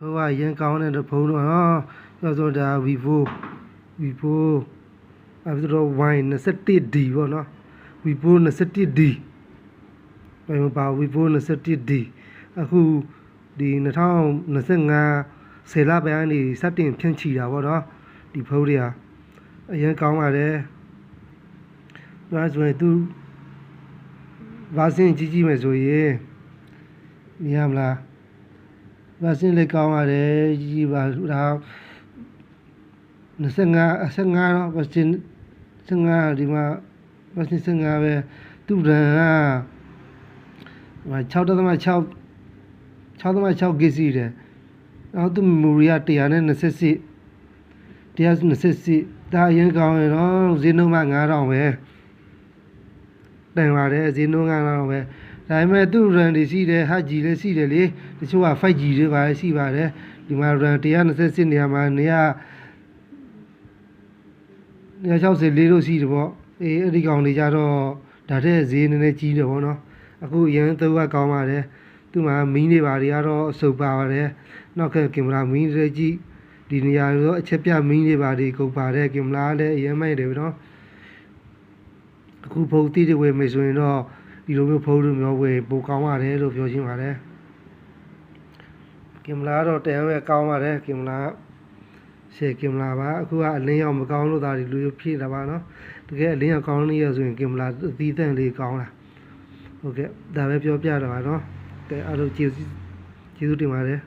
ဘုရားရန်ကောင်းတဲ့ဖုန်းတော့နော်ပြောဆိုဒါ Vivo Vivo အဲဒီတော့ Y 21D ပေါ့နော် Vivo 21D ဘယ်မှာပါ Vivo 21D အခုဒီ2025ဆယ်လပိုင်းကနေစတင်ဖြန့်ချီတာပေါ့နော်ဒီဖုန်းတွေဟာအရင်ကောင်းပါတယ်ဒါဆိုရင်သူဗာစင်ကြီးကြီးမယ်ဆိုရင်မြင်ရမလား ဗာစင်လေးကောင်းပါတယ်ကြီးကြီးပါဒါ25 15တော့ဗာစင်15ဒီမှာဗာစင်15ပဲသူရန်က6.6 6.6 GB တယ်နောက်သူ memory က128 128ဒါအရင်ကောင်းရတော့ဈေးနှုန်းက9000ပဲတန်ပါတယ်ဈေးနှုန်းကတော့ပဲ ဒါပေမဲ့သူ့ RAM တွေရှိတယ် HG လည်းရှိတယ်လေတချို့က 5G တွေပါရှိပါတယ်ဒီမှာ RAM 128နေရာမှာနေရာ164လို့ရှိတယ်ပေါ့အေးအဲ့ဒီကောင်တွေကြတော့ဒါတဲ့ဈေးနည်းနည်းကြီးတယ်ပေါ့နော်အခုရန်သုံးကကောင်းပါတယ်သူ့မှာမီးနေပါတွေကတော့အစုပ်ပါပါတယ်နောက်ကကင်မရာမီးတွေကြည့်ဒီနေရာရောအချက်ပြမီးတွေပါတွေကုန်ပါတယ်ကင်မရာလည်းအရင်မိုက်တယ်ဗျနော်အခုဖုန်းတိတွေဝယ်မယ်ဆိုရင်တော့ ဒီလိုမျိုးဖုန်းလိုမျိုးဝယ်ပိုကောင်းပါတယ်လို့ပြောချင်ပါတယ်ကင်မရာတော့တန်ရဲကောင်းပါတယ်ကင်မရာရှေ့ကင်မရာပါအခုကအလင်းရောင်မကောင်းလို့ဒါဒီလိုဖြည့်တာပါနော်တကယ်အလင်းရောင်ကောင်းနေရဆိုရင်ကင်မရာအသီးသန့်လေးကောင်းလားဟုတ်ကဲ့ဒါပဲပြောပြတာပါနော်ကဲအားလုံးကျေးဇူးကျေးဇူးတင်ပါတယ်